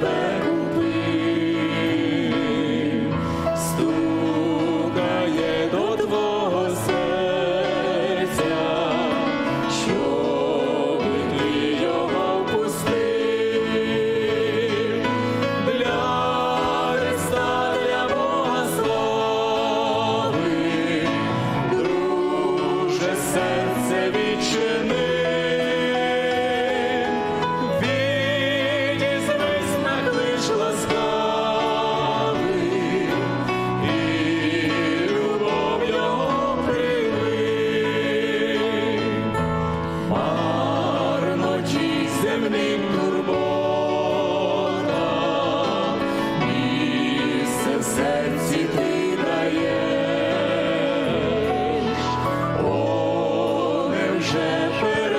bye. вже перед